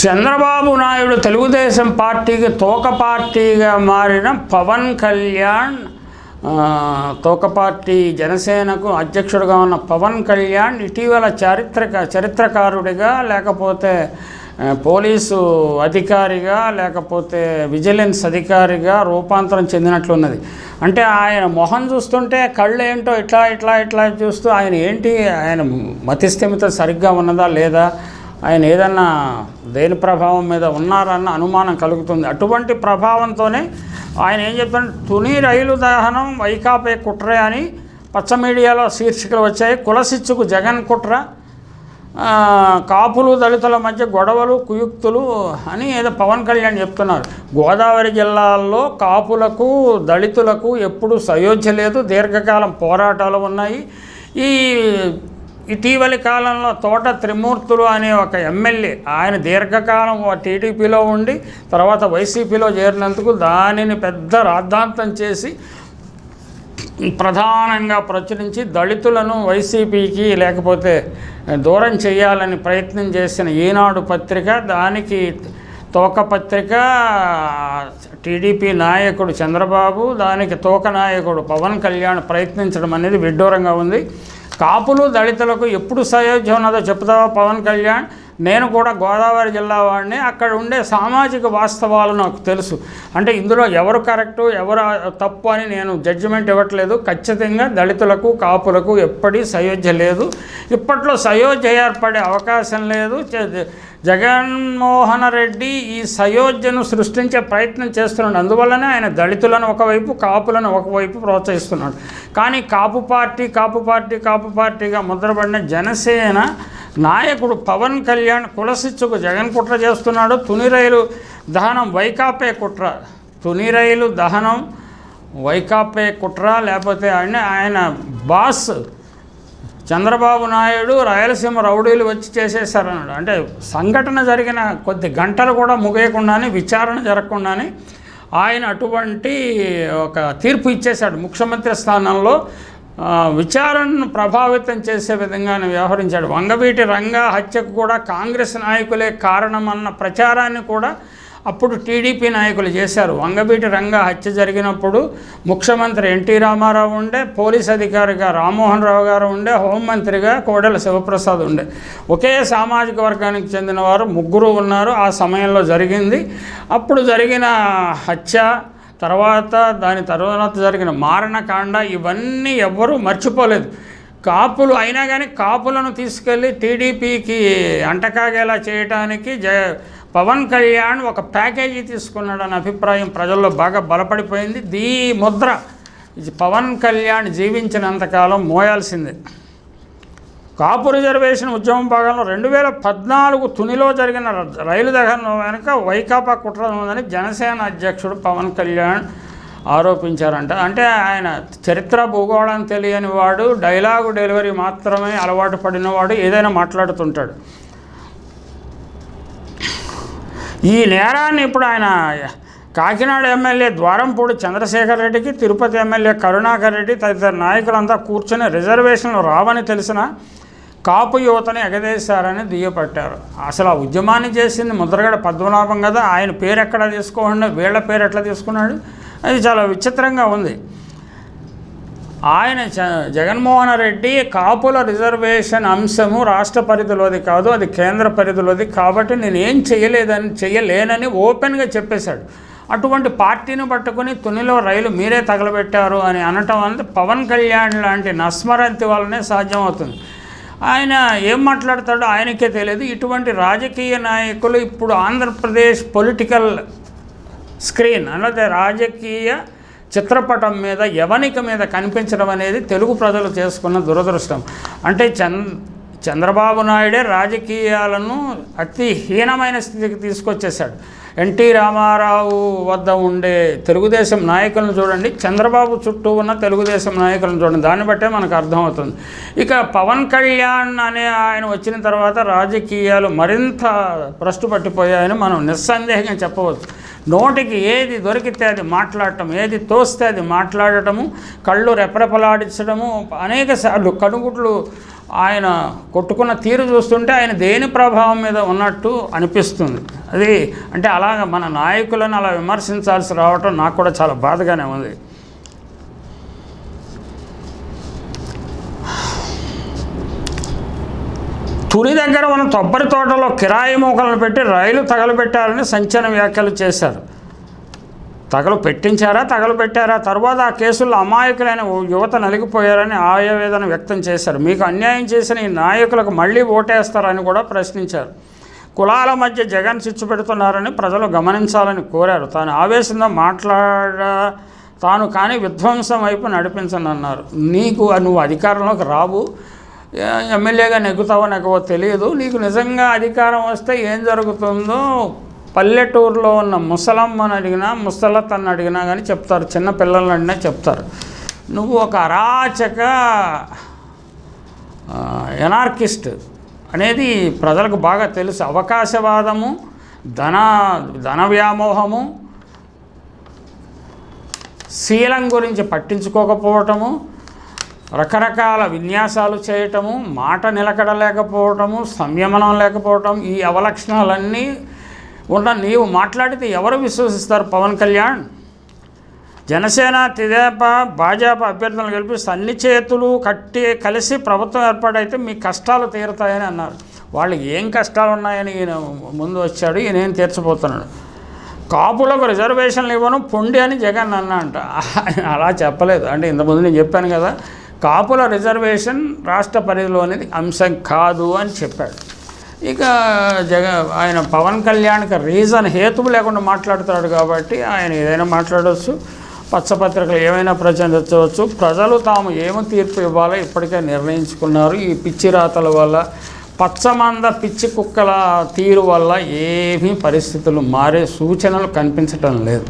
చంద్రబాబు నాయుడు తెలుగుదేశం పార్టీకి తోక పార్టీగా మారిన పవన్ కళ్యాణ్ తోక పార్టీ జనసేనకు అధ్యక్షుడిగా ఉన్న పవన్ కళ్యాణ్ ఇటీవల చారిత్రక చరిత్రకారుడిగా లేకపోతే పోలీసు అధికారిగా లేకపోతే విజిలెన్స్ అధికారిగా రూపాంతరం చెందినట్లున్నది. అంటే ఆయన మొహం చూస్తుంటే కళ్ళు ఏంటో ఇట్లా ఇట్లా ఇట్లా చూస్తూ ఆయన ఏంటి ఆయన మతిస్థిమిత సరిగ్గా ఉన్నదా లేదా ఆయన ఏదన్నా దేని ప్రభావం మీద ఉన్నారన్న అనుమానం కలుగుతుంది. అటువంటి ప్రభావంతోనే ఆయన ఏం చెప్తాడు తుని రైలు దహనం వైకాపే కుట్రే అని పచ్చ మీడియాలో శీర్షికలు వచ్చాయి. కులసిచ్చుకు జగన్ కుట్ర కాపులు దళితుల మధ్య గొడవలు కుయుక్తులు అని ఏదో పవన్ కళ్యాణ్ చెప్తున్నారు. గోదావరి జిల్లాల్లో కాపులకు దళితులకు ఎప్పుడు సయోధ్య లేదు. దీర్ఘకాలం పోరాటాలు ఉన్నాయి. ఈ ఇటీవలి కాలంలో తోట త్రిమూర్తులు అనే ఒక ఎమ్మెల్యే ఆయన దీర్ఘకాలం టీడీపీలో ఉండి తర్వాత వైసీపీలో చేరినందుకు దానిని పెద్ద రాద్ధాంతం చేసి ప్రధానంగా ప్రచురించి దళితులను వైసీపీకి లేకపోతే దూరం చేయాలని ప్రయత్నం చేసిన ఈనాడు పత్రిక దానికి తోక పత్రిక టీడీపీ నాయకుడు చంద్రబాబు దానికి తోక నాయకుడు పవన్ కళ్యాణ్ ప్రయత్నించడం అనేది విడ్డూరంగా ఉంది. కాపులు దళితులకు ఎప్పుడు సయోధ్య ఉన్నదో చెప్తావా పవన్ కళ్యాణ్? నేను కూడా గోదావరి జిల్లా వాడిని. అక్కడ ఉండే సామాజిక వాస్తవాలు నాకు తెలుసు. అంటే ఇందులో ఎవరు కరెక్టు ఎవరు తప్పు అని నేను జడ్జిమెంట్ ఇవ్వట్లేదు. ఖచ్చితంగా దళితులకు కాపులకు ఎప్పటి సయోధ్య లేదు. ఇప్పట్లో సయోధ్య ఏర్పడే అవకాశం లేదు. జగన్మోహన్ రెడ్డి ఈ సయోధ్యను సృష్టించే ప్రయత్నం చేస్తున్నాడు. అందువల్లనే ఆయన దళితులను ఒకవైపు కాపులను ఒకవైపు ప్రోత్సహిస్తున్నాడు. కానీ కాపు పార్టీ కాపు పార్టీ కాపు పార్టీగా ముద్రపడిన జనసేన నాయకుడు పవన్ కళ్యాణ్ కులశిచ్చుకు జగన్ కుట్ర చేస్తున్నాడు. తుని రైలు దహనం వైకాపే కుట్ర. తుని రైలు దహనం వైకాపే కుట్ర. లేకపోతే ఆయన ఆయన బాస్ చంద్రబాబు నాయుడు రాయలసీమ రౌడీలు వచ్చి చేసేసారన్నాడు అంటే సంఘటన జరిగిన కొద్ది గంటలు కూడా ముగియకుండానే విచారణ జరగకుండానే ఆయన అటువంటి ఒక తీర్పు ఇచ్చేశాడు. ముఖ్యమంత్రి స్థానంలో విచారణను ప్రభావితం చేసే విధంగా ఆయన వ్యవహరించాడు. వంగవీటి రంగా హత్యకు కూడా కాంగ్రెస్ నాయకులే కారణమన్న ప్రచారాన్ని కూడా అప్పుడు టీడీపీ నాయకులు చేశారు. వంగవీటి రంగ హత్య జరిగినప్పుడు ముఖ్యమంత్రి ఎన్టీ రామారావు ఉండే పోలీస్ అధికారిగా రామ్మోహన్ రావు గారు ఉండే హోంమంత్రిగా కోడెల శివప్రసాద్ ఉండే. ఒకే సామాజిక వర్గానికి చెందిన వారు ముగ్గురు ఉన్నారు. ఆ సమయంలో జరిగింది. అప్పుడు జరిగిన హత్య తర్వాత దాని తర్వాత జరిగిన మారణకాండ ఇవన్నీ ఎవ్వరూ మర్చిపోలేదు. కాపులు అయినా కానీ కాపులను తీసుకెళ్ళి టీడీపీకి అంటకాగేలా చేయటానికి జ పవన్ కళ్యాణ్ ఒక ప్యాకేజీ తీసుకున్నాడన్న అభిప్రాయం ప్రజల్లో బాగా బలపడిపోయింది. దీ ముద్ర. పవన్ కళ్యాణ్ జీవించినంతకాలం మోయాల్సిందే. కాపు రిజర్వేషన్ ఉద్యమం భాగంలో రెండు వేల పద్నాలుగు తునిలో జరిగిన రైలు దహనం వెనుక వైకాపా కుట్ర ఉందని జనసేన అధ్యక్షుడు పవన్ కళ్యాణ్ ఆరోపించారంట. అంటే ఆయన చరిత్ర భూగోళం తెలియని వాడు డైలాగు డెలివరీ మాత్రమే అలవాటు పడినవాడు ఏదైనా మాట్లాడుతుంటాడు. ఈ నేరాన్ని ఇప్పుడు ఆయన కాకినాడ ఎమ్మెల్యే ద్వారంపూడి చంద్రశేఖర్ రెడ్డికి తిరుపతి ఎమ్మెల్యే కరుణాకర్ రెడ్డి తదితర నాయకులంతా కూర్చొని రిజర్వేషన్లు రావని తెలిసిన కాపు యువతని ఎగదేశారని దుయ్యపట్టారు అసలు ఆ ఉద్యమాన్ని చేసింది ముద్రగడ పద్మనాభం కదా. ఆయన పేరు ఎక్కడ తీసుకోకుండా వీళ్ళ పేరు ఎట్లా తీసుకున్నాడు? అది చాలా విచిత్రంగా ఉంది. ఆయన జగన్మోహన్ రెడ్డి కాపుల రిజర్వేషన్ అంశము రాష్ట్ర పరిధిలోది కాదు అది కేంద్ర పరిధిలోది కాబట్టి నేను ఏం చేయలేదని చేయలేనని ఓపెన్గా చెప్పేశాడు. అటువంటి పార్టీని పట్టుకుని తునిలో రైలు మీరే తగలబెట్టారు అని అనటం అనేది పవన్ కళ్యాణ్ లాంటి నస్మరంతి వల్లనే సాధ్యమవుతుంది. ఆయన ఏం మాట్లాడతాడో ఆయనకే తెలియదు. ఇటువంటి రాజకీయ నాయకులు ఇప్పుడు ఆంధ్రప్రదేశ్ పొలిటికల్ స్క్రీన్ అన్నది రాజకీయ చిత్రపటం మీద యవనిక మీద కనిపించడం అనేది తెలుగు ప్రజలు చేసుకున్న దురదృష్టం. అంటే చంద్ చంద్రబాబు నాయుడే రాజకీయాలను అతి హీనమైన స్థితికి తీసుకొచ్చేశాడు. ఎన్టీ రామారావు వద్ద ఉండే తెలుగుదేశం నాయకులను చూడండి చంద్రబాబు చుట్టూ ఉన్న తెలుగుదేశం నాయకులను చూడండి. దాన్ని బట్టే మనకు అర్థమవుతుంది. ఇక పవన్ కళ్యాణ్ అనే ఆయన వచ్చిన తర్వాత రాజకీయాలు మరింత భ్రష్టు పట్టిపోయాయని మనం నిస్సందేహంగా చెప్పవచ్చు. నోటికి ఏది దొరికితే అది మాట్లాడటం ఏది తోస్తే అది మాట్లాడటము కళ్ళు రెపరెపలాడించడము అనేక సార్లు కనుగుడ్లు ఆయన కొట్టుకున్న తీరు చూస్తుంటే ఆయన దేని ప్రభావం మీద ఉన్నట్టు అనిపిస్తుంది. అది అంటే అలాగ మన నాయకులను అలా విమర్శించాల్సి రావటం నాకు కూడా చాలా బాధగానే ఉంది. పురి దగ్గర ఉన్న కొబ్బరి తోటలో కిరాయి మూకలను పెట్టి రైలు తగలబెట్టారని సంచలన వ్యాఖ్యలు చేశారు. తగలు పెట్టించారా తగలు పెట్టారా? తర్వాత ఆ కేసుల్లో అమాయకులైన ఓ యువత నలిగిపోయారని ఆయావేదన వ్యక్తం చేశారు. మీకు అన్యాయం చేసిన ఈ నాయకులకు మళ్ళీ ఓటేస్తారని కూడా ప్రశ్నించారు. కులాల మధ్య జగన్ చిచ్చు పెడుతున్నారని ప్రజలు గమనించాలని కోరారు. తాను ఆవేశంగా మాట్లాడ తాను కానీ విధ్వంసం వైపు నడిపించనన్నారు. నీకు నువ్వు అధికారంలోకి రావు. ఎమ్మెల్యేగా నెగ్గుతావో నెగ్గవో తెలియదు నీకు నిజంగా అధికారం వస్తే ఏం జరుగుతుందో పల్లెటూరులో ఉన్న ముసలమ్మని అడిగినా ముసలత్తని అడిగినా కానీ చెప్తారు. చిన్న పిల్లల్ని అడిగినా చెప్తారు. నువ్వు ఒక అరాచక ఎనార్కిస్ట్ అనేది ప్రజలకు బాగా తెలుసు. అవకాశవాదము ధన ధన వ్యామోహము శీలం గురించి పట్టించుకోకపోవటము రకరకాల విన్యాసాలు చేయటము మాట నిలకడ లేకపోవటము సంయమనం లేకపోవటం ఈ అవలక్షణాలన్నీ ఉన్న నీవు మాట్లాడితే ఎవరు విశ్వసిస్తారు పవన్ కళ్యాణ్? జనసేన తెదేప భాజపా అభ్యర్థులను గెలిపిస్తే అన్ని చేతులు కట్టి కలిసి ప్రభుత్వం ఏర్పాటైతే మీ కష్టాలు తీరుతాయని అన్నారు. వాళ్ళు ఏం కష్టాలు ఉన్నాయని ఈయన ముందు వచ్చాడు ఈయన ఏం తీర్చబోతున్నాడు? కాపులకు రిజర్వేషన్లు ఇవ్వను పొండి అని జగన్ అన్న అంట అలా చెప్పలేదు. అంటే ఇంతకుముందు నేను చెప్పాను కదా కాపుల రిజర్వేషన్ రాష్ట్ర పరిధిలో అనేది అంశం కాదు అని చెప్పాడు. ఇక జగ ఆయన పవన్ కళ్యాణ్కి రీజన్ హేతువు లేకుండా మాట్లాడుతున్నాడు కాబట్టి ఆయన ఏదైనా మాట్లాడవచ్చు పచ్చపత్రికలు ఏమైనా ప్రచురించవచ్చు. ప్రజలు తాము ఏమి తీర్పు ఇవ్వాలో ఇప్పటికే నిర్ణయించుకున్నారు. ఈ పిచ్చి రాతల వల్ల పచ్చమంద పిచ్చి కుక్కల తీరు వల్ల ఏమీ పరిస్థితులు మారే సూచనలు కనిపించటం లేదు.